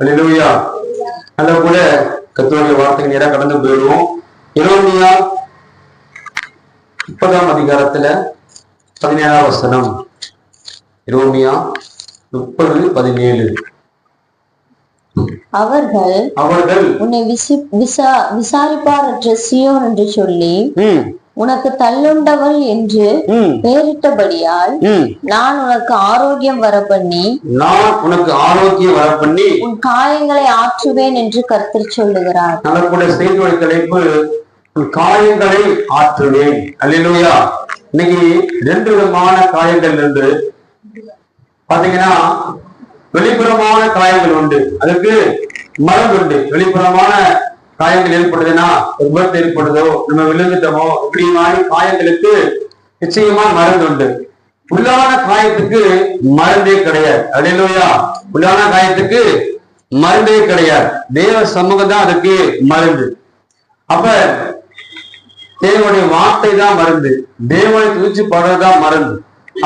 அல்லேலூயா நல்ல கூட கத்தோடைய வார்த்தைக்கு நேரா கடந்து போயிடுவோம். இரோமியா முப்பதாம் அதிகாரத்துல பதினேழாம் வசனம். இரோமியா முப்பது பதினேழு. அவர்கள் அவர்கள் உன்னை விசி விசா விசாரிப்பாரற்ற சியோன் என்று சொல்லி உனக்கு தள்ளுண்டவள் என்று பெயரிட்டபடியால் நான் உனக்கு ஆரோக்கியம் வர பண்ணி நான் உனக்கு ஆரோக்கியம் வர பண்ணி உன் காயங்களை ஆற்றுவேன் என்று கர்த்தர் சொல்லுகிறார். கூட செய்தியோட தலைப்பு உன் காயங்களை ஆற்றுவேன். அல்லேலூயா. இன்னைக்கு ரெண்டு விதமான காயங்கள் உண்டு. பாத்தீங்கன்னா வெளிப்புறமான காயங்கள் உண்டு. அதுக்கு மருந்து உண்டு. வெளிப்புறமான காயங்கள் ஏற்படுதுன்னா விபத்து ஏற்படுதோ நம்ம விழுந்துட்டோமோ இப்படி மாதிரி காயங்களுக்கு நிச்சயமா மருந்து உண்டு. உள்ளான காயத்துக்கு மருந்தே கிடையாது. அல்லேலூயா. உள்ளான காயத்துக்கு மருந்தே கிடையாது. தேவ சமூகம் தான் அதுக்கு மருந்து. அப்ப தேவனுடைய வார்த்தை தான் மருந்து. தேவனை தூச்சி படுறதுதான் மருந்து.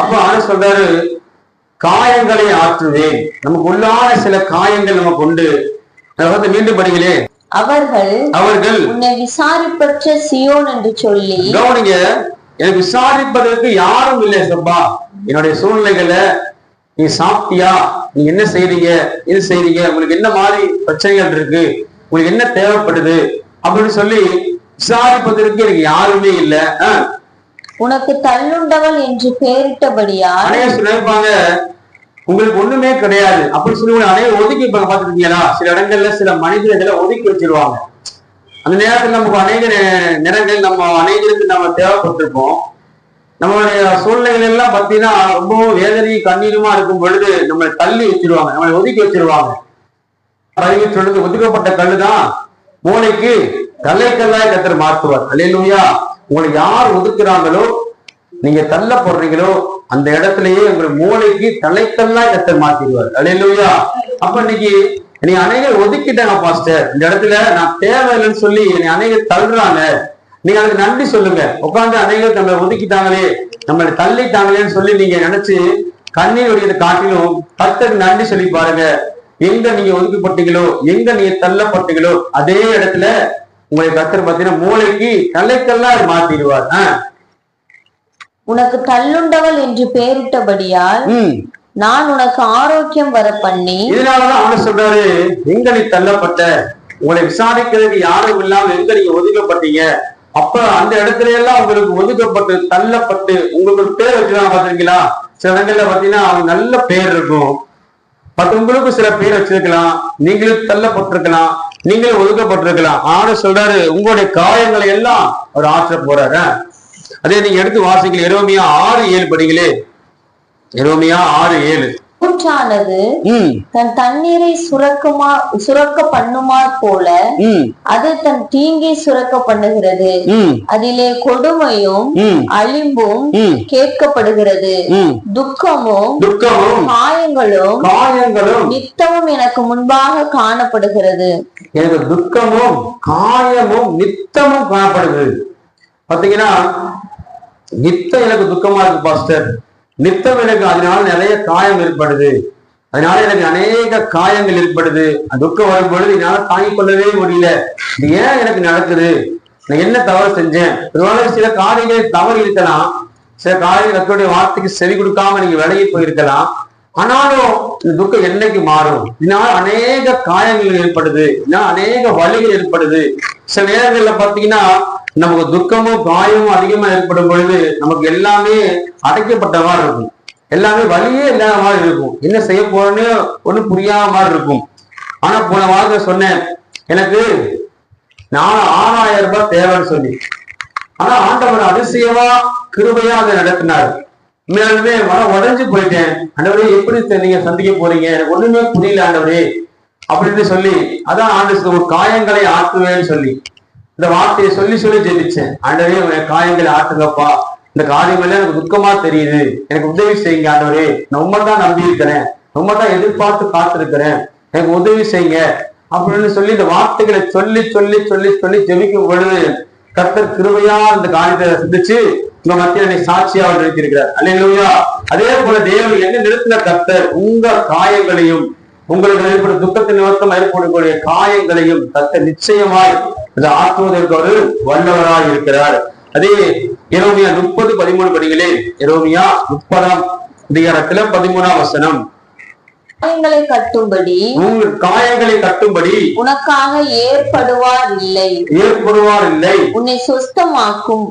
அப்ப ஆண்டு சொல்றாரு காயங்களை ஆற்றுவேன். நமக்கு உள்ளான சில காயங்கள் நமக்கு உண்டு. வந்து மீண்டும் படிகளே அவர்கள் அவர்கள் உன்னை விசாரிப்பற்ற சியோன் என்று சொல்லி கவனிங்க எனக்கு விசாரிப்பதற்கு யாரும் இல்லை சப்பா. என்னுடைய சூழ்நிலைகளை நீ சாப்பிட்டியா? நீ என்ன செய்றீங்க? இது செய்றீங்க? உங்களுக்கு என்ன மாதிரி பிரச்சனைகள் இருக்கு? உங்களுக்கு என்ன தேவைப்படுது? அப்படின்னு சொல்லி விசாரிப்பதற்கு எனக்கு யாருமே இல்லை. உனக்கு தள்ளுண்டவள் என்று பெயரிட்டபடியால் அநேக நினைப்பாங்க உங்களுக்கு ஒண்ணுமே கிடையாது. அப்படின்னு சொல்லி உங்களை ஒதுக்கி பார்த்துருக்கீங்களா? சில இடங்கள்ல சில மனிதர்களை ஒதுக்கி வச்சிருவாங்க. அந்த நேரத்துல நமக்கு அநேக நேரங்கள் நம்ம அநேகருக்கு நம்ம தேவைப்பட்டிருப்போம் நம்மளுடைய சூழ்நிலைகள் எல்லாம் பாத்தீங்கன்னா ரொம்பவும் வேதனையும் கண்ணீருமா இருக்கும் பொழுது நம்மளை தள்ளி வச்சிருவாங்க நம்மளை ஒதுக்கி வச்சிருவாங்க. அறிவு சொல்றது ஒதுக்கப்பட்ட கல்லுதான். மூளைக்கு கல்லை கல்லாய் கத்தர் மாற்றுவார். அல்லையா உங்களை யார் ஒதுக்குறாங்களோ நீங்க தள்ளப்படுறீங்களோ அந்த இடத்துலயே உங்க மூளைக்கு தலைத்தல்லா இடத்தை மாத்திடுவார். அல்லேலூயா அப்ப இன்னைக்கு நீ அநேகர் ஒதுக்கிட்டாங்க பாஸ்டர் இந்த இடத்துல நான் தேவையில்லைன்னு சொல்லி என்னை அநேகர் தள்ளுறாங்க. நீங்க அதுக்கு நன்றி சொல்லுங்க. உட்கார்ந்து அநேகர் நம்மளை ஒதுக்கிட்டாங்களே நம்மளை தள்ளிட்டாங்களேன்னு சொல்லி நீங்க நினைச்சு கண்ணீர் வடிக்கிறத காட்டிலும் கத்தருக்கு நன்றி சொல்லி பாருங்க. எங்க நீங்க ஒதுக்கப்பட்டீங்களோ எங்க நீங்க தள்ளப்பட்டீங்களோ அதே இடத்துல உங்களை கத்தர் பார்த்தீங்கன்னா மூளைக்கு தலைக்கெல்லாம் மாத்திடுவார். ஆஹ் உனக்கு தள்ளுண்டவள் என்று பெயரிட்டபடியால் நான் உனக்கு ஆரோக்கியம் வர பண்ணி இதனாலதான் அவன சொல்றாரு எங்க நீ தள்ளப்பட்ட உங்களை விசாரிக்கிறதுக்கு யாரும் இல்லாம எங்க நீங்க ஒதுக்கப்பட்டீங்க. அப்ப அந்த இடத்துல எல்லாம் உங்களுக்கு ஒதுக்கப்பட்டு தள்ளப்பட்டு உங்களுக்கு பேர் வச்சுதான் பாத்திருக்கீங்களா சில இடங்கள்ல பாத்தீங்கன்னா அவங்க நல்ல பேர் இருக்கும். மற்றவங்களுக்கு சில பேர் வச்சிருக்கலாம். நீங்களும் தள்ளப்பட்டிருக்கலாம். நீங்களும் ஒதுக்கப்பட்டிருக்கலாம். ஆனா சொல்றாரு உங்களுடைய காயங்களை எல்லாம் அவர் ஆற்ற போறாரு. அதே நீங்க எடுத்து வாசிக்கல எரோமியா ஆறு ஏழு படிங்களே எரோமியா ஆறு ஏழு. ஊற்றானது தன் தண்ணீரை சுரக்குமா சுரக்க பண்ணுமாற் போல அது தன் தீங்கை சுரக்க பண்ணுகிறது. அதிலே கொடுமையும் அழிம்பும் கேட்கப்படுகிறது. துக்கமும் துக்கமும் காயங்களும் காயங்களும் நித்தமும் எனக்கு முன்பாக காணப்படுகிறது. எனக்கு துக்கமும் காயமும் நித்தமும் காணப்படுது பாத்தீங்கன்னா நித்தம் எனக்கு துக்கமா இருக்கு பாஸ்டர் நித்தம் எனக்கு அதனால நிறைய காயம் ஏற்படுது. அதனால எனக்கு அநேக காயங்கள் ஏற்படுது. அந்த துக்கம் வரும் பொழுது என்னால தாங்கிக் கொள்ளவே முடியல. இது ஏன் எனக்கு நடக்குது? நான் என்ன தவறு செஞ்சேன்? ஒருவேளை சில காரியங்கள் தவறு இருக்கலாம். சில காரியங்கள் கத்தோடைய வார்த்தைக்கு செவி கொடுக்காம நீங்க விலகி போயிருக்கலாம். ஆனாலும் இந்த துக்கம் என்னைக்கு மாறும்? இதனால அநேக காயங்கள் ஏற்படுது. இதனால அநேக வலிகள் ஏற்படுது. சில நேரங்கள்ல பாத்தீங்கன்னா நமக்கு துக்கமும் காயமும் அதிகமா ஏற்படும் பொழுது நமக்கு எல்லாமே அடைக்கப்பட்ட மாதிரி இருக்கும். எல்லாமே வழியே இல்லாத மாதிரி இருக்கும். என்ன செய்ய போறோன்னு ஒண்ணும் புரியாத மாதிரி இருக்கும். ஆனா போன வாரத்துல சொன்னேன் எனக்கு நான் ஆறாயிரம் ரூபாய் தேவைன்னு சொல்லி. ஆனா ஆண்டவர் அதிசயமா கிருபையா அதை நடத்தினார். உண்மையாலுமே வர உடஞ்சு போயிட்டேன். ஆண்டவரே எப்படி நீங்க சந்திக்க போறீங்க? எனக்கு ஒண்ணுமே புரியல ஆண்டவரே அப்படின்னு சொல்லி அதான் ஆண்டு ஒரு காயங்களை ஆற்றுவேன்னு சொல்லி. இந்த வார்த்தையை சொல்லி சொல்லி ஜெபிச்சேன். ஆண்டவரே உன் காயங்களை ஆட்டுங்கப்பா இந்த காரியம் எனக்கு துக்கமா தெரியுது. எனக்கு உதவி செய்யுங்க ஆண்டவரே. நான் உண்மை தான் நம்பி இருக்கிறேன் ரொம்ப தான் எதிர்பார்த்து காத்திருக்கிறேன். எனக்கு உதவி செய்யுங்க. அப்படின்னு சொல்லி இந்த வார்த்தைகளை சொல்லி சொல்லி சொல்லி சொல்லி ஜெபிக்கும் பொழுது கத்தர் கிருபையா இந்த காரியத்தை சிந்திச்சு உங்க மத்தியில் என்னை சாட்சியா நிறுத்தியிருக்கிறார். அல்லையா அதே போல தேவன் என்ன நிறுத்தின கத்தர் உங்க காயங்களையும் உங்களுக்கு ஏற்படும் துக்கத்தின் நிமித்தம் ஏற்படக்கூடிய காயங்களையும் கத்த நிச்சயமாய் இதை ஆற்றுவதற்கு வல்லவராய் இருக்கிறார். அதே எரோமியா முப்பது பதிமூணு படிகளே எரோமியா முப்பதாம் அதிகாரத்துல பதிமூணாம் வசனம். காயங்களை கட்டும்படி உங்கள் காயங்களை கட்டும்படி உனக்காக ஏற்படுவார் இல்லை. ஏற்படுவார் இல்லை. உன்னை சுஸ்தமாக்கும்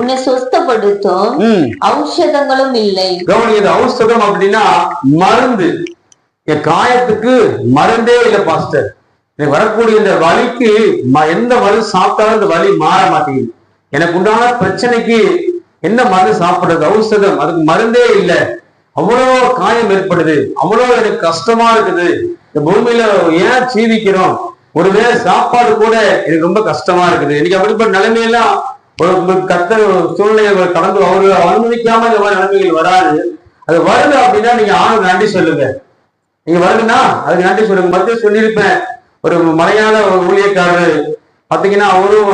உன்னை சுஸ்தப்படுத்தும் ஔஷதங்களும் இல்லை. கவனியது ஔஷதம் அப்படின்னா மருந்து. என் காயத்துக்கு மருந்தே இல்லை பாஸ்டர். எனக்கு வரக்கூடிய இந்த வலிக்கு ம- எந்த மருந்து சாப்பிட்டாலும் இந்த வலி மாற மாட்டேங்குது. எனக்கு உண்டான பிரச்சனைக்கு என்ன மருந்து சாப்பிடுறது? ஔஷதம். அதுக்கு மருந்தே இல்லை. அவ்வளோ காயம் ஏற்படுது. அவ்வளோ எனக்கு கஷ்டமா இருக்குது. இந்த பூமியில ஏன் ஜீவிக்கிறோம்? ஒருவேளை சாப்பாடு கூட எனக்கு ரொம்ப கஷ்டமா இருக்குது. இன்னைக்கு அப்படிப்பட்ட நிலைமையெல்லாம் ஒரு கத்த சூழ்நிலையை கடந்து அவரு அனுமதிக்காம இந்த மாதிரி நிலைமைகள் வராது. அது வருது அப்படின்னா நீங்க ஆணுக்கு நன்றி சொல்லுங்க. நீங்க வருதுன்னா அதுக்கு நன்றி சொல்லுங்க மத்திய சொல்லியிருப்பேன். ஒரு மலையாள ஒரு ஊழியக்காரர் பாத்தீங்கன்னா அவரும்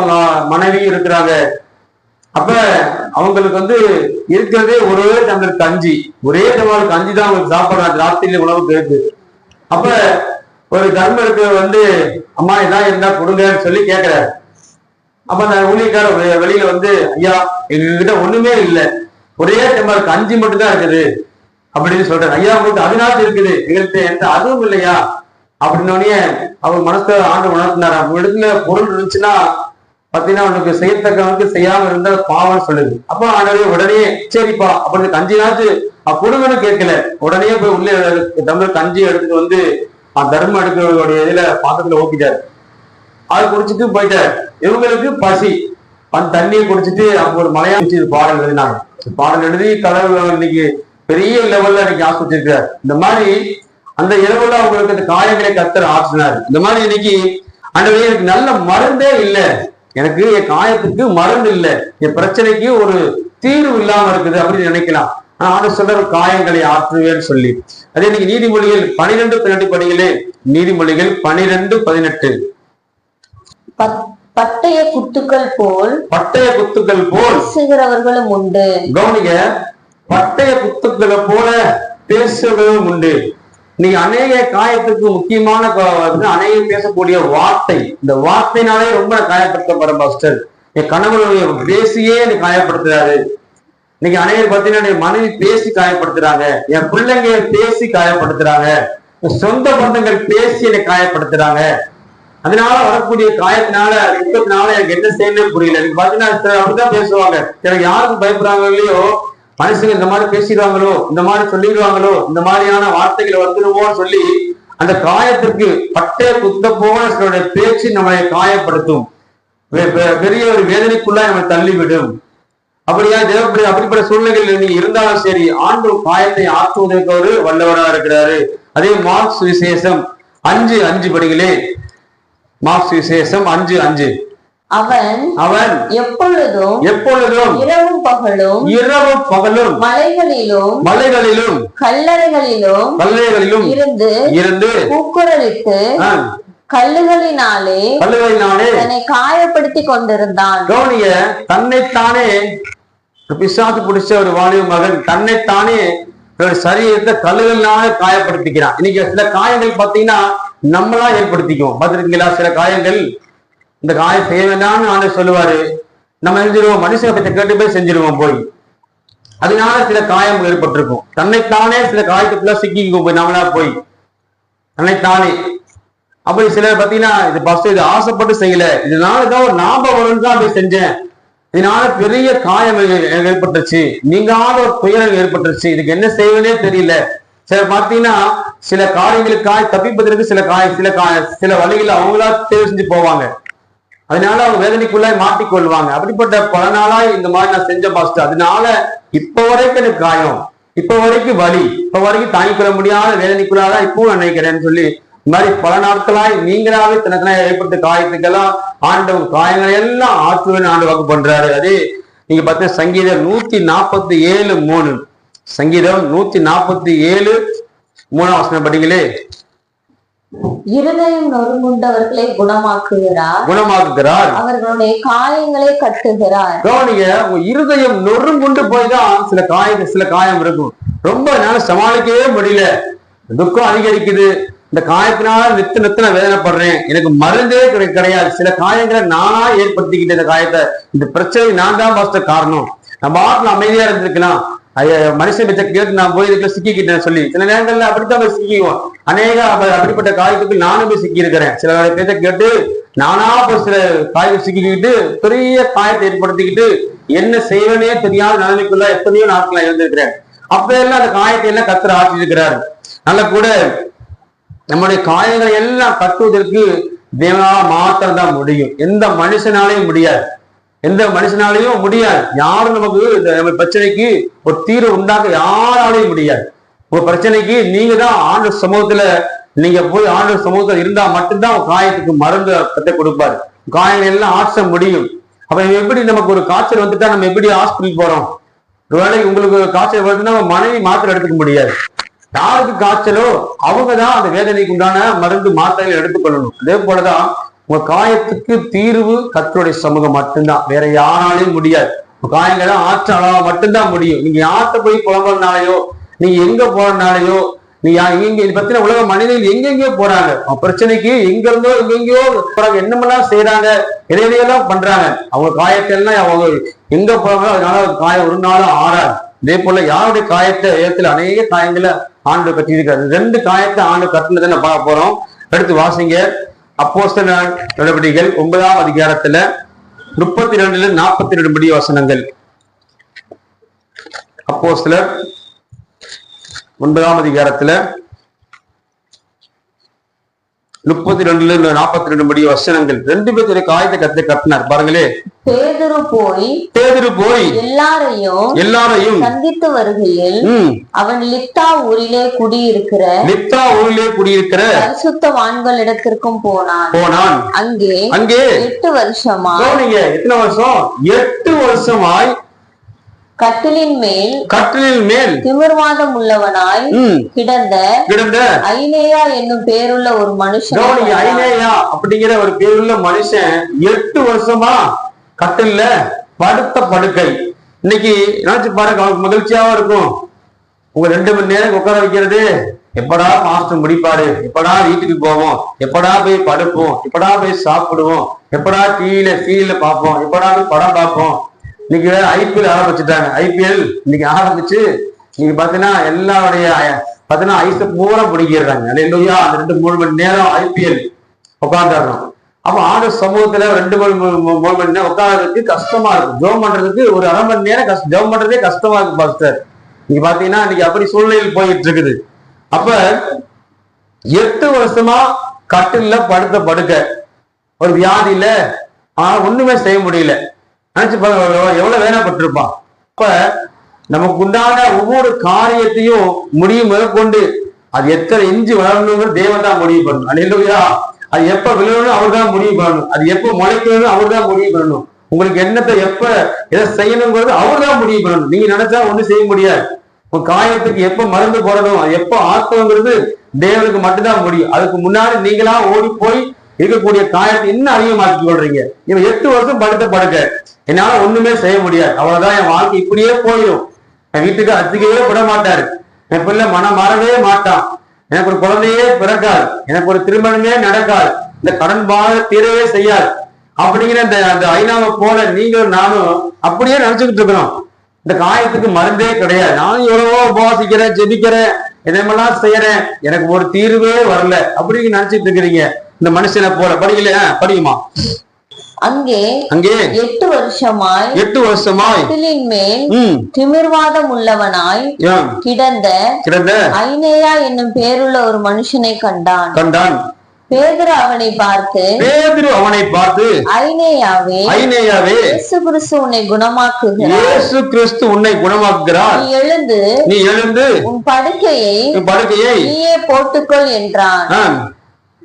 மனைவியும் இருக்கிறாங்க. அப்ப அவங்களுக்கு வந்து இருக்கிறதே ஒரே டம்ளர் கஞ்சி. ஒரே டம்ளர் கஞ்சி தான் அவங்களுக்கு சாப்பிடுறாங்க ராத்திரியில உணவுக்கு இருக்கு அப்ப ஒரு தர்மருக்கு வந்து அம்மா இதான் இருந்தா கொடுங்கன்னு சொல்லி கேட்கிறாரு அப்ப அந்த ஊழியக்காரர் வெ- வெளியில வந்து ஐயா எங்ககிட்ட ஒண்ணுமே இல்லை. ஒரே டம்ளர் கஞ்சி மட்டும் தான் இருக்குது. அப்படின்னு சொல்றாரு. ஐயா உங்களுக்கு அதனாச்சும் இருக்குது. எங்கள்கிட்ட எந்த அதுவும் இல்லையா? அப்படின்னோடனே அவர் மனசு ஆண்டு உணர்த்தினார். அவங்க இடத்துல பொருள் இருந்துச்சுன்னா பாத்தீங்கன்னா உனக்கு செய்யத்தக்கவனுக்கு செய்யாம இருந்தா பாவம் சொல்லுது. அப்ப ஆண்டவே உடனே சரிப்பா அப்படின்னு கஞ்சினாச்சு கொடுங்கன்னு கேட்கல. உடனே போய் உள்ளே தமிழ் கஞ்சி எடுத்துட்டு வந்து அந்த தர்மம் எடுக்கிறவருடைய இதுல பாத்திரத்துல ஓக்கிட்டாரு அது குடிச்சிட்டு போயிட்டார். இவங்களுக்கு பசி. அந்த தண்ணியை குடிச்சிட்டு அவங்க ஒரு மலையாள பாடல் எழுதினாங்க. பாடல் எழுதி கடவுள் இன்னைக்கு பெரிய லெவல்ல இன்னைக்கு ஆஸ்பத்திருக்கிறார் இந்த மாதிரி அந்த இரவுல அவங்களுக்கு அந்த காயங்களை கத்தர் ஆற்றினார். இந்த மாதிரி இன்னைக்கு ஆண்டவரே எனக்கு நல்ல மருந்தே இல்லை. எனக்கு என் காயத்துக்கு மருந்து இல்லை. என் பிரச்சனைக்கு ஒரு தீர்வு இல்லாம இருக்குது அப்படின்னு நினைக்கலாம். ஆனா ஆண்டு சொல்ற காயங்களை ஆற்றுவேன்னு சொல்லி. அதே இன்னைக்கு நீதிமொழிகள் பனிரெண்டு பதினெட்டு படிகளே நீதிமொழிகள் பனிரெண்டு பதினெட்டு. பத்- பட்டய குத்துக்கள் போல் பட்டய குத்துக்கள் போல் பேசுகிறவர்களும் உண்டு. கவனிங்க. பட்டய குத்துக்களை போல பேசுவதும் உண்டு. நீங்க அநேக காயத்துக்கு முக்கியமான வந்து அநேக பேசக்கூடிய வார்த்தை. இந்த வார்த்தைனாலே ரொம்ப நான் காயப்படுத்தப்படுற பாஸ்டர். என் கணவனுடைய பேசியே என்னை காயப்படுத்துறாரு. இன்னைக்கு அநேகர் பார்த்தீங்கன்னா என் மனைவி பேசி காயப்படுத்துறாங்க. என் பிள்ளைங்க பேசி காயப்படுத்துறாங்க. என் சொந்த பந்தங்கள் பேசி என்னை காயப்படுத்துறாங்க. அதனால வரக்கூடிய காயத்தினால துக்கத்தினால எனக்கு என்ன செய்யணும் புரியல. எனக்கு பாத்தீங்கன்னா அப்படிதான் பேசுவாங்க. எனக்கு யாருக்கு பயப்படுறாங்க இல்லையோ மனுஷங்க இந்த மாதிரி பேசிடுவாங்களோ இந்த மாதிரி சொல்லிடுவாங்களோ இந்த மாதிரியான வார்த்தைகளை வந்துடுவோம்னு சொல்லி அந்த காயத்திற்கு பட்டே குத்த போன பேச்சு நம்மளை காயப்படுத்தும். பெ- பெரிய ஒரு வேதனைக்குள்ள நம்மை தள்ளிவிடும். அப்படியா தேவப்படி அப்படிப்பட்ட சூழ்நிலைகள் நீ இருந்தாலும் சரி ஆண்டு காயத்தை ஆற்றுவதற்கு ஒரு வல்லவரா இருக்கிறாரு. அதே மார்க்ஸ் விசேஷம் அஞ்சு அஞ்சு படிகளே. மார்க்ஸ் விசேஷம் அஞ்சு அஞ்சு. அவன் அவன் எப்பொழுதும் எப்பொழுதும் இரவும் பகலும் இரவும் பகலும் மலைகளிலும் மலைகளிலும் கல்லறைகளிலும் கல்லைகளிலும் இருந்து இருந்து கூக்குரலிட்டு கல்லுகளினாலே கல்லுகளினாலே தன்னை காயப்படுத்தி கொண்டிருந்தான். கவனிய தன்னைத்தானே பிசாசு பிடிச்ச ஒரு வாலிப மகன் தன்னைத்தானே சரீரத்தை கல்லுகள்னால காயப்படுத்திக்கிறான். இன்னைக்கு சில காயங்கள் பாத்தீங்கன்னா நம்மளா ஏற்படுத்திக்குவோம். பார்த்திருக்கீங்களா? சில காயங்கள் இந்த காயம் செய்ய வேண்டாம்னு ஆண்டு சொல்லுவாரு. நம்ம செஞ்சிருவோம் மனுஷனை பத்தி கேட்டு போய் செஞ்சிருவோம் போய். அதனால சில காயம் ஏற்பட்டிருக்கும். தன்னைத்தானே சில காயத்துக்குள்ள சிக்கிங்க போய் நம்மளா போய். தன்னைத்தானே. அப்படி சிலர் பாத்தீங்கன்னா இது ஃபர்ஸ்ட் இது ஆசைப்பட்டு செய்யல. இதனால ஏதோ ஒரு ஞாபகம் வரும்னு தான் அப்படி செஞ்சேன். இதனால பெரிய காயம் ஏற்பட்டுருச்சு. நீங்காத ஒரு துயரம் ஏற்பட்டுருச்சு. இதுக்கு என்ன செய்வனே தெரியல. சில பார்த்தீங்கன்னா சில காரியங்களுக்காய் தப்பிப்பதற்கு சில காய சில காய சில வழிகளை அவங்களா தேர்வு செஞ்சு போவாங்க. அதனால அவங்க வேதனைக்குள்ளாய் மாட்டிக்கொள்வாங்க. அப்படிப்பட்ட பல நாளாய் இந்த மாதிரி நான் செஞ்ச பாஸ்ட் அதனால இப்ப வரைக்கும் எனக்கு காயம். இப்ப வரைக்கும் வலி. இப்ப வரைக்கும் தாங்கிக்கொள்ள முடியாத வேதனைக்குள்ளாதான் இப்பவும் நினைக்கிறேன்னு சொல்லி இந்த மாதிரி பல நாட்களாய் நீங்களாவே தனக்குனா ஏற்பட்ட காயத்துக்கெல்லாம் ஆண்டவன் காயங்களை எல்லாம் ஆற்றுவேன் ஆண்டு வாக்கு பண்றாரு. அது நீங்க பார்த்தா சங்கீதம் நூத்தி நாற்பத்தி ஏழு மூணு. சங்கீதம் நூத்தி நாற்பத்தி ஏழு மூணாம் வசனம் படிங்களே. இருதயம் நொறுங்குண்டவர்களை குணமாக்குகிறார். குணமாக்குகிறார். அவர்களுடைய காயங்களை கட்டுகிறார். கவனிங்க உங்க இருதயம் நொறுங்குண்டு போய் தான் சில காயம் சில காயம் இருக்கும். ரொம்ப என்னால சமாளிக்கவே முடியல. துக்கம் அதிகரிக்குது. இந்த காயத்தினால நித்து நித்து நான் வேதனைப்படுறேன். எனக்கு மருந்தே கிடை- கிடையாது. சில காயங்களை நானா ஏற்படுத்திக்கிட்டேன். இந்த காயத்தை இந்த பிரச்சனை நான் தான் பாஸ்டர் காரணம். நம்ம ஆட்டில் அமைதியா இருந்திருக்கலாம். மனுஷன் பச்சை கேட்டு நான் போய் இதுக்குள்ள சிக்கிக்கிட்டேன் சொல்லி. சில நேரங்கள்ல அப்படித்தான் போய் சிக்கிக்குவோம். அநேக அப்படிப்பட்ட காயத்துக்கு நானும் போய் சிக்கி இருக்கிறேன் சில பேச்சை கேட்டு நானா போய் சில காய்கள் சிக்கிக்கிட்டு பெரிய காயத்தை ஏற்படுத்திக்கிட்டு என்ன செய்வனே தெரியாத நிலைமைக்குள்ள எத்தனையோ நாட்கள் இருந்திருக்கிறேன். அப்ப எல்லாம் அந்த காயத்தை எல்லாம் கத்துற ஆற்றி இருக்கிறாரு. நல்ல கூட நம்முடைய காயங்களை எல்லாம் கட்டுவதற்கு தேவா மாத்திரம் தான் முடியும். எந்த மனுஷனாலையும் முடியாது. எந்த மனுஷனாலையும் முடியாது. யாரும் நமக்கு இந்த நம்ம பிரச்சனைக்கு ஒரு தீர்வு உண்டாக்க யாராலையும் முடியாது. உங்க பிரச்சனைக்கு நீங்க தான் ஆண்டு சமூகத்துல நீங்க போய் ஆண்டு சமூகத்துல இருந்தா மட்டும்தான் காயத்துக்கு மருந்து கத்தை கொடுப்பாரு. காயங்கள் எல்லாம் ஆற்ற முடியும். அப்ப எப்படி நமக்கு ஒரு காய்ச்சல் வந்துட்டா நம்ம எப்படி ஹாஸ்பிட்டல் போறோம்? ஒருவேளை உங்களுக்கு காய்ச்சல் வருதுன்னா நம்ம மனைவி மாத்திரை எடுத்துக்க முடியாது. யாருக்கு காய்ச்சலோ அவங்க தான் அந்த வேதனைக்கு உண்டான மருந்து மாத்திரைகள் எடுத்துக்கொள்ளணும். அதே போலதான் உங்க காயத்துக்கு தீர்வு கத்தருடைய சமூகம் மட்டும்தான். வேற யாராலையும் முடியாது. காயங்களை ஆற்ற மட்டும்தான் முடியும். நீங்க யார்கிட்ட போய் புலம்புறதுனாலயோ நீங்க எங்க போறதுனாலயோ நீ யா- எங்க இதை பத்தின உலக மனிதர்கள் எங்கெங்கயோ போறாங்க. பிரச்சனைக்கு எங்க இருந்தோ எங்கெங்கயோ போறாங்க. என்னமெல்லாம் செய்யறாங்க எதையெல்லாம் பண்றாங்க. அவங்க காயத்தை எல்லாம் அவங்க எங்க போறாங்க அதனால காயம் ஒரு நாளும் ஆறாது. இதே போல யாருடைய காயத்தை ஏத்துல அநேக காயங்களை ஆண்டு கட்டியிருக்காரு. ரெண்டு காயத்தை ஆண்டு கட்டினதை பார்க்க போறோம். அடுத்து வாசிங்க. அப்போஸ்தல நடவடிக்கைகள் ஒன்பதாம் அதிகாரத்துல முப்பத்தி ரெண்டுல நாற்பத்தி ரெண்டு படி வசனங்கள். அப்போஸ்தலர் ஒன்பதாம் அதிகாரத்துல முப்பத்தி ரெண்டுல இருந்து நாற்பத்தி ரெண்டு படி வசனங்கள். ரெண்டு பேர்த்துடைய காயத்தை கத்து கட்டினார் பாருங்களே. பேதுரு போய் பேதுரு போய் எல்லாரையும் எல்லாரையும் சந்தித்து வருகையில் அவன் லித்தா ஊரிலே குடியிருக்கிற லிப்தா ஊரிலே குடியிருக்கிற பரிசுத்தவான்களிடத்திற்கும் போனான். போனான். அங்கே அங்கே எட்டு வருஷமா கவனிங்க எத்தனை வருஷம்? எட்டு வருஷமாய் கட்டிலின் மேல் கட்டிலின் மேல் திமிர்வாதம் உள்ளவனாய் கிடந்த கிடந்த ஐனேயா என்னும் பேருள்ள ஒரு மனுஷன் ஐநேயா அப்படிங்கிற ஒரு பேருள்ள மனுஷன் எட்டு வருஷமா கட்டில்ல படுத்த படுக்கை. இன்னைக்கு நினைச்சு பாருங்க அவனுக்கு மகிழ்ச்சியாவும் இருக்கும். உங்க ரெண்டு மணி நேரம் உட்கார வைக்கிறது எப்படா மாஸ்டர் முடிப்பாரு? எப்படா வீட்டுக்கு போவோம்? எப்படா போய் படுப்போம்? எப்படா போய் சாப்பிடுவோம்? எப்படா டிவியில சீரியல்ல பார்ப்போம்? எப்படா போய் படம் பார்ப்போம்? இன்னைக்கு ஐபிஎல் ஆரம்பிச்சுட்டாங்க. ஐபிஎல் இன்னைக்கு ஆரம்பிச்சு நீங்க பாத்தீங்கன்னா எல்லாருடைய பாத்தீங்கன்னா ஐஸ பூரா பிடிக்கிறாங்க இல்லையா அந்த ரெண்டு மூணு மணி நேரம் ஐபிஎல் உட்காந்துடணும் அப்ப ஆடு சமூகத்துல ரெண்டு மணி மூணு மூணு மணி நேரம் உட்காந்துறதுக்கு கஷ்டமா இருக்கும். ஜோம் பண்றதுக்கு ஒரு அரை மணி நேரம் கஷ்டம் ஜோம் பண்றதே கஷ்டமா இருக்கு பாஸ்டர் நீங்க பாத்தீங்கன்னா இன்னைக்கு அப்படி சூழ்நிலையில் போயிட்டு இருக்குது. அப்ப எட்டு வருஷமா கட்டில படுத்த படுக்க. ஒரு வியாதியில ஆனா ஒண்ணுமே செய்ய முடியல. நினைச்சு பாருங்க எவ்வளவு வேணப்பட்டிருப்பான் அப்ப நமக்கு உண்டான ஒவ்வொரு காரியத்தையும் முடிவு முதற்கொண்டு அது எத்தனை இஞ்சி வளரணுங்கிறது தேவன் தான் முடிவு பண்ணணும். அல்லேலூயா அது எப்ப விழணும் அவர் தான் முடிவு பண்ணணும். அது எப்ப முளைக்கணும் அவர் தான் முடிவு பண்ணணும். உங்களுக்கு என்னத்தை எப்ப எதை செய்யணுங்கிறது அவர் தான் முடிவு பண்ணணும். நீங்க நினைச்சா ஒண்ணும் செய்ய முடியாது. உங்க காயத்துக்கு எப்ப மருந்து போடணும் அது எப்ப ஆக்கணுங்கிறது தேவனுக்கு மட்டும்தான் முடியும். அதுக்கு முன்னாடி நீங்களா ஓடி போய் இருக்கக்கூடிய காயத்தை இன்னும் அதிகமாக்கி கொள்றீங்க. இவன் எட்டு வருஷம் படுத்த படுக்க. என்னால ஒண்ணுமே செய்ய முடியாது. அவ்வளவுதான் என் வாழ்க்கை இப்படியே போயிடும் என் வீட்டுக்கு அத்திக்கவே விட மாட்டாரு. என் பிள்ளை மனம் மாறவே மாட்டான். எனக்கு ஒரு குழந்தையே பிறக்காது. எனக்கு ஒரு திருமணமே நடக்காது. இந்த கடன் பாத தீரவே செய்யாது. அப்படிங்கிற இந்த அந்த ஐநாவை போல நீங்களும் நானும் அப்படியே நினைச்சுக்கிட்டு இருக்கிறோம். இந்த காயத்துக்கு மருந்தே கிடையாது. நானும் எவ்வளவோ உபவாசிக்கிறேன் ஜெபிக்கிறேன் இதெல்லாம் செய்யறேன். எனக்கு ஒரு தீர்வே வரல. அப்படின்னு நினைச்சிட்டு இருக்கிறீங்க. இந்த மனுஷனை போல. படிக்கல படிக்குமா அங்கே அங்கே எட்டு வருஷமாய் எட்டு வருஷமாய் கட்டிலின் மேல் திமிர்வாதம் உள்ளவனாய் கிடந்த கிடந்த ஐனேயா என்னும் பேருள்ள ஒரு மனுஷனை கண்டான். கண்டான். பேதுரு அவனை பார்த்து பேதுரு அவனை பார்த்து ஐனேயாவே ஐநேயாவே இயேசு கிறிஸ்து உன்னை குணமாக்குகிறார். இயேசு கிறிஸ்து உன்னை குணமாக்குகிறார். நீ எழுந்து நீ எழுந்து உன் படுக்கையை படுக்கையை நீயே போட்டுக்கொள் என்றான்.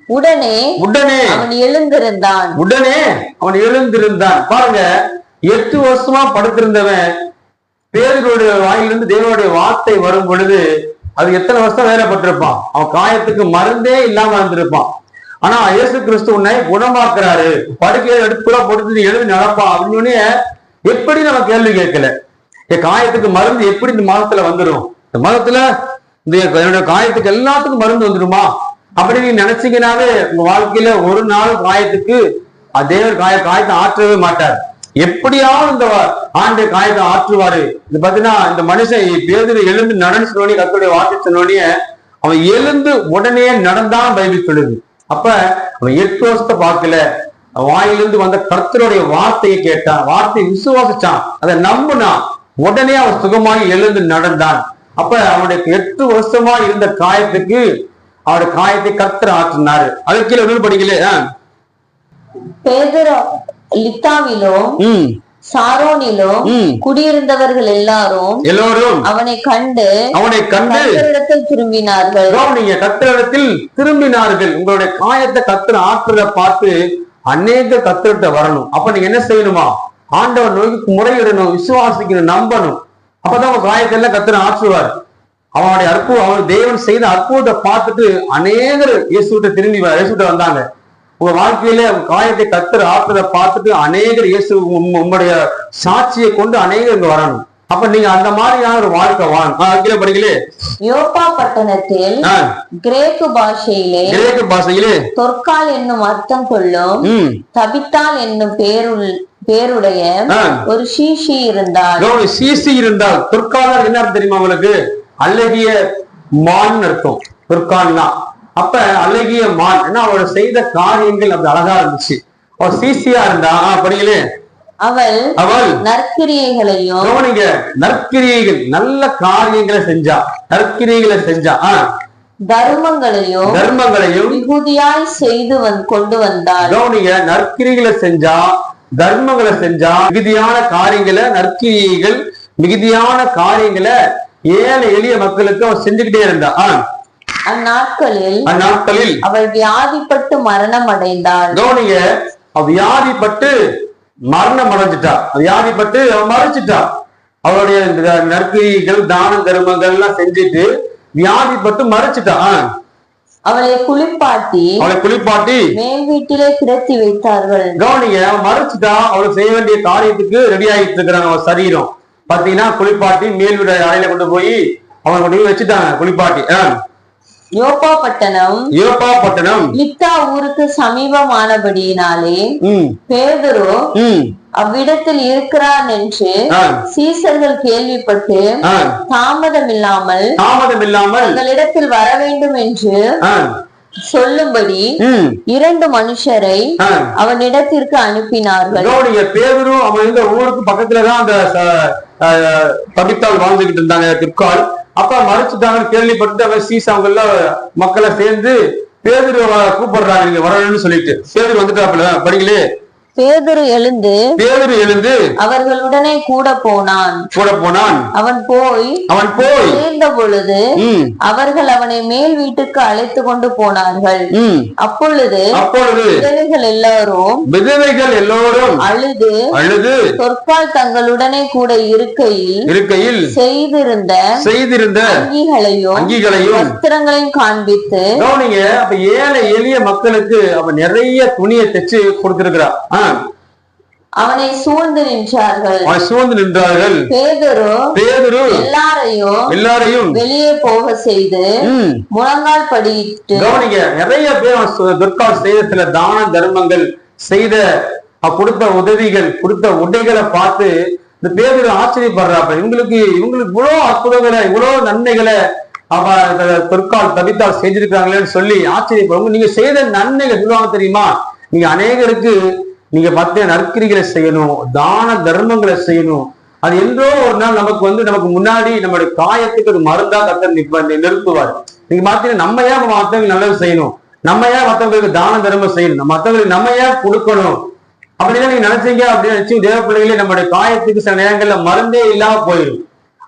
உடனே உடனே. அவன் எழுந்திருந்தான். உடனே அவன் எழுந்திருந்தான். பாருங்க எட்டு வருஷமா படுத்திருந்தவன் பேருடைய வாயிலிருந்து தேவனுடைய வார்த்தை வரும் பொழுது அது எத்தனை வருஷம் வேலைப்பட்டிருப்பான் அவன் காயத்துக்கு மருந்தே இல்லாம இருந்திருப்பான். ஆனா இயேசு கிறிஸ்து உன்னை குணமாக்குறாரு. படுக்கையை எடுப்புல போட்டு நீ எழுதி நடப்பான் அப்படின்னு எப்படி நம்ம கேள்வி கேட்கல? என் காயத்துக்கு மருந்து எப்படி இந்த மாதத்துல வந்துடும் இந்த மாதத்துல இந்த என்னுடைய காயத்துக்கு எல்லாத்துக்கும் மருந்து வந்துடுமா அப்படி நீங்க நினைச்சீங்கன்னாவே உங்க வாழ்க்கையில ஒரு நாள் காயத்துக்கு தேவர் காய காயத்தை ஆற்றவே மாட்டார். எப்படியாவது இந்த ஆண்டு காயத்தை ஆற்றுவாரு. இது பாத்தீங்கன்னா இந்த மனுஷன் பேருந்து எழுந்து நடந்து சொன்னோடனே கத்தோடைய வார்த்தை சொன்னோடனே அவன் எழுந்து உடனே நடந்தான் பைபிள் சொல்லுது. அப்ப அவன் எட்டு வருஷத்தை பார்க்கல வாயிலிருந்து வந்த கர்த்தருடைய வார்த்தையை கேட்டான். வார்த்தையை விசுவாசிச்சான். அதை நம்புனான். உடனே அவன் சுகமாக எழுந்து நடந்தான். அப்ப அவனுடைய எட்டு வருஷமா இருந்த காயத்துக்கு அவருடைய காயத்தை கர்த்தர் ஆற்றினாரு. அதுக்கு கீழே ஒன்றும் படிக்கல. பேதுரு லித்தாவிலும் சாரோனிலும் குடியிருந்தவர்கள் எல்லாரும் எல்லோரும் அவனை கண்டு அவனை கண்டு கர்த்தரிடத்தில் திரும்பினார்கள். நீங்க கத்திரிடத்தில் திரும்பினார்கள். உங்களுடைய காயத்தை கத்திர ஆற்றுறத பார்த்து அநேக கத்திரிட்ட வரணும். அப்ப நீங்க என்ன செய்யணுமா? ஆண்டவர் நோய்க்கு முறையிடணும் விசுவாசிக்கணும் நம்பணும். அப்பதான் உங்க காயத்தை எல்லாம் கத்திர ஆற்றுவார். அவனுடைய அற்புதம் அவன் தேவன் செய்த அற்புதத்தை பார்த்துட்டு அநேகர் இயேசுகிட்ட திரும்பி இயேசுகிட்ட வந்தாங்க. உங்க வாழ்க்கையில காயத்தை கத்திர ஆற்றுறத பார்த்துட்டு அநேகர் இயேசு உம்முடைய சாட்சியை கொண்டு அநேகர் இங்க வரணும். அப்ப நீங்க அந்த மாதிரியான ஒரு வாழ்க்கை வாங்க கீழே படிக்கலே. யோப்பா பட்டணத்தில் கிரேக்கு பாஷையிலே கிரேக்க பாஷையிலே. தொற்கால் என்னும் அர்த்தம் கொள்ளும். தபித்தால் என்னும் பேருள் பேருடைய. ஒரு சீஷி இருந்தாள் கவனி சிசி இருந்தால் துர்காலர் என்ன தெரியுமா உங்களுக்கு? அழகிய மான் அர்த்தம். துர்கால்னா அப்ப அழகிய மான். ஏன்னா அவரோட செய்த காரியங்கள் அப்படி அழகா இருந்துச்சு. அவ சிசியா இருந்தா படிங்களே. அவள் அவள் நற்கிரியைகளையும் கவனிங்க நற்கிரியைகள் நல்ல காரியங்களை செஞ்சா. நற்கிரியைகளை செஞ்சா தர்மங்களையும் தர்மங்களையும் மிகுதியாய் செய்து கொண்டு வந்தாள். கவனிங்க நற்கிரிகளை செஞ்சா தர்மங்களை செஞ்சா மிகுதியான காரியங்களை நற்கிரியைகள் மிகுதியான காரியங்களை ஏழை எளிய மக்களுக்கு அவன் செஞ்சுக்கிட்டே இருந்தா ஆ, அந்நாட்களில் அந்நாட்களில் அவள் வியாதிப்பட்டு மரணம் அடைந்தாள். கவனிங்க வியாதிப்பட்டு மரணம் அடைஞ்சிட்டா. வியாதிப்பட்டு அவன் மறைச்சிட்டா அவளுடைய இந்த நற்கிரிகள் தான தர்மங்கள் எல்லாம் செஞ்சுட்டு வியாதிப்பட்டு மறைச்சிட்டா அவளை குளிப்பாட்டி அவளை குளிப்பாட்டி மேல் வீட்டிலே கிடத்தி வைத்தார்கள். கவனிங்க அவன் மறைச்சிட்டா அவளுக்கு செய்ய வேண்டிய காரியத்துக்கு ரெடி ஆகிட்டு இருக்கிறான் அவன் சரீரம். பாத்தீங்கன்னா குளிப்பாட்டி மேல் வீடு அறையில கொண்டு போய் அவன் கொண்டு போய் வச்சுட்டாங்க குளிப்பாட்டி. ஆ. யோப்பா பட்டணம் யோப்பா பட்டணம் லித்தா ஊருக்கு சமீபமானபடியினாலே பேதுரு அவ்விடத்தில் இருக்கிறான் என்று சீசர்கள் கேள்விப்பட்டு. தாமதம் இல்லாமல் தாமதம் இல்லாமல் தங்களிடத்தில் வர வேண்டும் என்று சொல்லும்படி இரண்டு மனுஷரை. அவனிடத்திற்கு அனுப்பினார்கள். பேதரும் அவன் இருந்த ஊருக்கு பக்கத்துலதான் அந்த தவித்தால் வாழ்ந்துகிட்டு இருந்தாங்க பிற்கால். அப்ப மறைச்சிட்டாங்கன்னு கேள்விப்பட்டு அவன் சீசாவங்கள்ல மக்களை சேர்ந்து பேதர் கூப்பிடுறாங்க நீங்க வரணும்னு சொல்லிட்டு. பேதர் வந்துட்டாப்புல படிங்களே பேதுரு எழுந்து பேதுரு எழுந்து அவர்களுடனே கூட போனான். கூட போனான். அவன் போய் அவன் போய் சேர்ந்த பொழுது அவர்கள் அவனை மேல் வீட்டுக்கு அழைத்து கொண்டு போனார்கள். அப்பொழுது அப்பொழுது விதவைகள் எல்லாரும் விதவைகள் எல்லோரும் அழுது அழுது சொற்பால் தங்களுடனே கூட இருக்கையில் இருக்கையில் செய்திருந்த செய்திருந்த அங்கிகளையும் அங்கிகளையும் வஸ்திரங்களையும் காண்பித்து அப்ப ஏழை எளிய மக்களுக்கு அவன் நிறைய துணியை தைச்சு கொடுத்திருக்கிறான். அவனை சூழ்ந்து நின்றார்கள். சூழ்ந்து நின்றார்கள். பேதுரு பேதுரு எல்லாரையும் எல்லாரையும் வெளியே போக செய்து முழங்கால் படியிட்டு கவனிங்க நிறைய பேர் துர்கால் செய்த சில தான தர்மங்கள் செய்த கொடுத்த உதவிகள் கொடுத்த உடைகளை பார்த்து இந்த பேதுரு ஆச்சரியப்படுறாப்ப இவங்களுக்கு இவங்களுக்கு இவ்வளவு அற்புதங்களை இவ்வளவு நன்மைகளை அவ துர்கால் தவித்தால் செஞ்சிருக்காங்களேன்னு சொல்லி ஆச்சரியப்படுவோம் நீங்க செய்த நன்மைகள் சொல்லுவாங்க தெரியுமா? நீங்க அநேகருக்கு நீங்க மத்திய நற்கிரிகளை செய்யணும் தான தர்மங்களை செய்யணும். அது என்றோ ஒரு நாள் நமக்கு வந்து நமக்கு முன்னாடி நம்மளுடைய காயத்துக்கு ஒரு மருந்தா கத்த நிறுத்துவார் நீங்க பாத்தீங்கன்னா நம்ம ஏன் மத்தவங்களுக்கு நல்லது செய்யணும்? நம்ம ஏன் மத்தவங்களுக்கு தான தர்மம் செய்யணும்? நம்ம மத்தவங்களுக்கு நம்ம ஏன் கொடுக்கணும்? அப்படின்னா நீங்க நினைச்சீங்க அப்படின்னு நினைச்சு தேவ பிள்ளைகளே நம்மளுடைய காயத்துக்கு சில நேரங்கள்ல மருந்தே இல்லாம போயிடும்.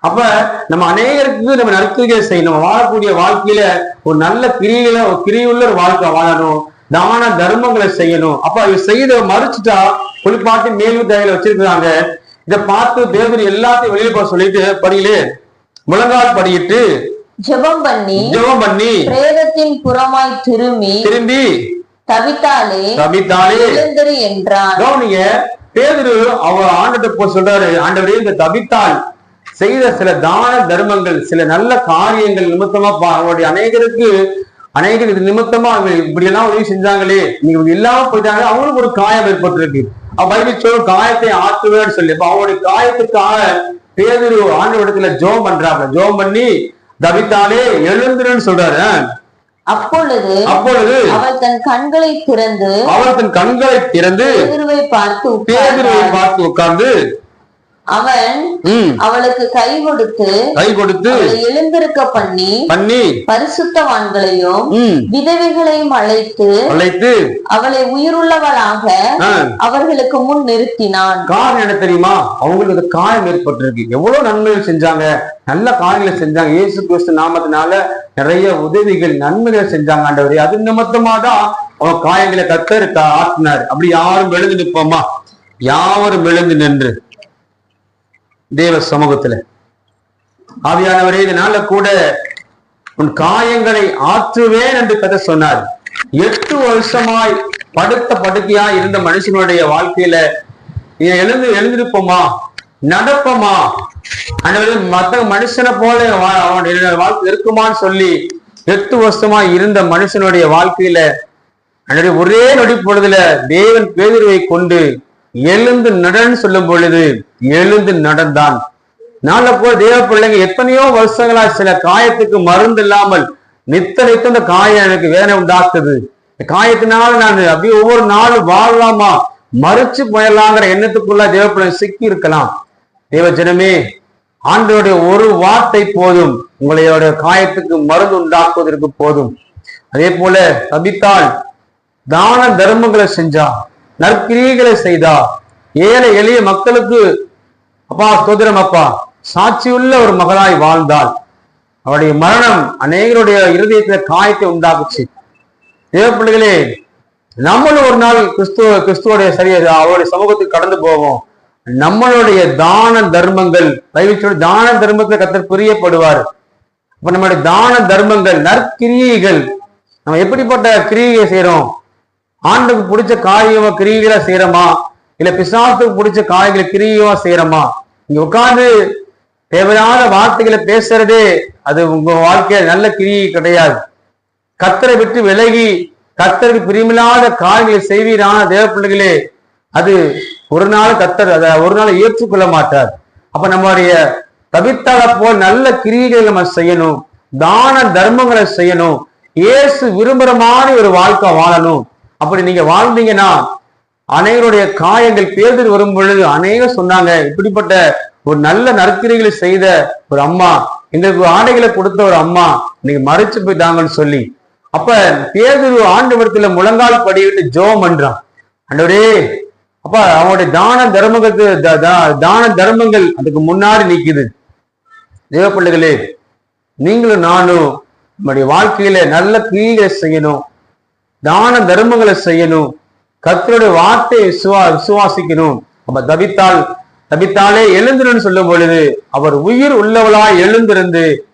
அப்ப நம்ம அநேகருக்கு நம்ம நற்கிரிகளை செய்யணும். வாழக்கூடிய வாழ்க்கையில ஒரு நல்ல கிரிகளை ஒரு கிரியுள்ள ஒரு வாழ்க்கை வாழணும். தான தர்மங்களை செய்யணும். அப்ப இவ செய்த மறுச்சுட்டா குளிப்பாட்டி மேல் தேவையில வச்சிருக்கிறாங்க. இதை பார்த்து தேவரி எல்லாத்தையும் வெளியே போக சொல்லிட்டு படியிலே முழங்கால் படியிட்டு ஜெபம் பண்ணி ஜெபம் பண்ணி பிரேதத்தின் புறமாய் திரும்பி திரும்பி தவித்தாலே தபித்தாலே எழுந்திரு என்றான். கவனிங்க பேதுரு அவர் ஆண்டுகிட்ட போய் சொல்றாரு ஆண்டவரே இந்த தபித்தால் செய்த சில தான தர்மங்கள் சில நல்ல காரியங்கள் நிமித்தமா அவருடைய அநேகருக்கு அநேகர் இது நிமித்தமா அவங்க இப்படி எல்லாம் உதவி செஞ்சாங்களே. நீங்க இல்லாம போயிட்டாங்க அவங்களுக்கு ஒரு காயம் ஏற்பட்டிருக்கு. பைபிள் சொல்லும் காயத்தை ஆற்றுவேன்னு சொல்லி அப்ப அவங்களுடைய காயத்துக்காக பேதுரு ஆண்டு இடத்துல ஜோம் பண்றாங்க ஜோம் பண்ணி தவித்தாலே எழுந்துருன்னு சொல்றாரு. அப்பொழுது அப்பொழுது அவள் தன் கண்களை திறந்து அவர் தன் கண்களை திறந்து பேதுருவை பார்த்து பேதுருவை. பார்த்து உட்கார்ந்து அவன் அவளுக்கு கை கொடுத்து கை கொடுத்து அவளை எழுந்திருக்க பண்ணி பண்ணி பரிசுத்தவான்களையும் விதவைகளையும் அழைத்து அழைத்து அவளை உயிருள்ளவளாக அவர்களுக்கு முன் நிறுத்தினான். காரணம் என்ன தெரியுமா? அவங்களுக்கு காயம் ஏற்பட்டிருக்கு. எவ்வளவு நன்மைகள் செஞ்சாங்க. நல்ல காரியங்களை செஞ்சாங்க. இயேசு கிறிஸ்து நாமத்தினால நிறைய உதவிகள் நன்மைகள் செஞ்சாங்க ஆண்டவரே. அது நிமித்தமா தான் அவன் காயங்களை கத்தர் ஆட்டினார். அப்படி யாரும் எழுந்து நிற்போமா? யாவரும் எழுந்து நின்று. தேவ சமூகத்துல. ஆவியானவரே இதனால கூட உன் காயங்களை ஆற்றுவேன் என்று கதை சொன்னார். எட்டு வருஷமாய் படுத்த படுக்கையா இருந்த மனுஷனுடைய வாழ்க்கையில எழுந்து எழுந்திருப்போமா? நடப்போமா? ஆண்டவரே மத்த மனுஷனை போல வா- அவனுடைய வாழ்க்கை இருக்குமான்னு சொல்லி எட்டு வருஷமா இருந்த மனுஷனுடைய வாழ்க்கையில ஆண்டவரே ஒரே நொடி பொழுதுல தேவன் பேதுருவை கொண்டு எழுந்து நடன்னு சொல்லும் பொழுது எழுந்து நடந்தான். நாள போல தேவ பிள்ளைங்க எத்தனையோ வருஷங்களா சில காயத்துக்கு மருந்து இல்லாமல் நித்த நித்த இந்த காயம் எனக்கு வேதனை உண்டாக்குது. காயத்தினால நான் அப்படியே ஒவ்வொரு நாளும் வாழலாமா? மறுச்சு போயிடலாங்கிற எண்ணத்துக்குள்ள தேவ பிள்ளைங்க சிக்கி இருக்கலாம் தேவ ஜனமே ஆண்டோடைய ஒரு வார்த்தை போதும். உங்களையோட காயத்துக்கு மருந்து உண்டாக்குவதற்கு போதும். அதே போல தபித்தால் தான தர்மங்களை செஞ்சா. நற்கிரியைகளை செய்தா? ஏழை எளிய மக்களுக்கு அப்பா ஸ்தோத்திரம் அப்பா சாட்சியுள்ள ஒரு மகளாய் வாழ்ந்தாள். அவருடைய மரணம் அநேகருடைய இருதயத்துல காயத்தை உண்டாக்குச்சு. தேவப்பிள்ளைகளே நம்மளும் ஒரு நாள் கிறிஸ்துவ கிறிஸ்துவோடைய சரியா அவருடைய சமூகத்துக்கு கடந்து போவோம். நம்மளுடைய தான தர்மங்கள் பைபிள் தான தர்மத்தை கத்தர் பிரியப்படுவார். இப்ப நம்மளுடைய தான தர்மங்கள் நற்கிரியைகள் நம்ம எப்படிப்பட்ட கிரியையை செய்யறோம் ஆண்டுக்கு பிடிச்ச காரியமா கிரியைகளை செய்யறோமா இல்ல பிசாத்துக்கு பிடிச்ச காரியங்களை கிரியையா செய்யறோமா இங்க உட்கார்ந்து தேவையான வார்த்தைகளை பேசுறதே அது உங்க வாழ்க்கையில நல்ல கிரியை கிடையாது. கத்தரை விட்டு விலகி கத்தருக்கு பிரிமில்லாத காரியங்களை செய்வீரான தேவ பிள்ளைகளே அது ஒரு நாள் கத்தர் அதை ஒரு நாள் ஏற்றுக்கொள்ள மாட்டார். அப்ப நம்மளுடைய தவித்தால போல் நல்ல கிரியைகளை நம்ம செய்யணும் தான தர்மங்களை செய்யணும் இயேசு விரும்புற மாதிரி ஒரு வாழ்க்கை வாழணும். அப்படி நீங்க வாழ்ந்தீங்கன்னா அனைவருடைய காயங்கள் பேதர் வரும் பொழுது அநேகர் சொன்னாங்க இப்படிப்பட்ட ஒரு நல்ல நற்கிரிகளை செய்த ஒரு அம்மா எங்களுக்கு ஆடைகளை கொடுத்த ஒரு அம்மா நீங்க மறைச்சு போயிட்டாங்கன்னு சொல்லி. அப்ப பேதுரு விடத்துல முழங்கால் படிவிட்டு ஜோம் பண்றான். அண்டவரே அப்ப அவனுடைய தான தர்மங்களுக்கு தான தர்மங்கள் அதுக்கு முன்னாடி நிக்குது. தேவ பிள்ளைகளே நீங்களும் நானும் நம்முடைய வாழ்க்கையில நல்ல கிரியைகளை செய்யணும். தான தர்மங்களை செய்யணும். கத்தருடைய வார்த்தையை விசுவா விசுவாசிக்கணும். நம்ம தவித்தால் தவித்தாலே எழுந்திருன்னு சொல்லும் பொழுது அவர் உயிர் உள்ளவளாய் எழுந்திருந்து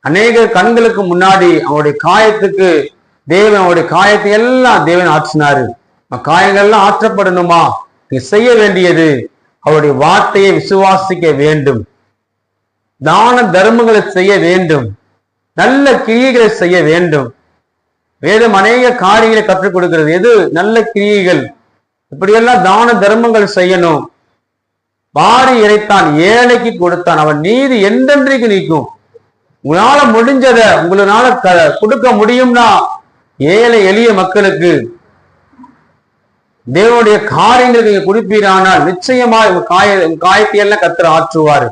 அநேக கண்களுக்கு முன்னாடி அவருடைய காயத்துக்கு தேவன் அவருடைய காயத்தை எல்லாம் தேவன் ஆற்றினாரு. காயங்கள்லாம் காயங்கள் எல்லாம் ஆற்றப்படணுமா? நீ செய்ய வேண்டியது அவருடைய வார்த்தையை விசுவாசிக்க வேண்டும். தான தர்மங்களை செய்ய வேண்டும். நல்ல கிரியைகளை செய்ய வேண்டும். வேதம் அநேக காரியங்களை கற்றுக் கொடுக்கிறது. எது? நல்ல கிரியைகள். இப்படியெல்லாம் தான தர்மங்கள் செய்யணும். வாரி இறைத்தான் ஏழைக்கு கொடுத்தான். அவன் நீதி என்றென்றைக்கு நீக்கும். உங்களால முடிஞ்சத உங்களால கொடுக்க முடியும்னா ஏழை எளிய மக்களுக்கு தேவனுடைய காரியங்களுக்கு நீங்க கொடுப்பீரானால் நிச்சயமா உங்க காய உங்க காயத்தையெல்லாம் ஆற்றுவாரு.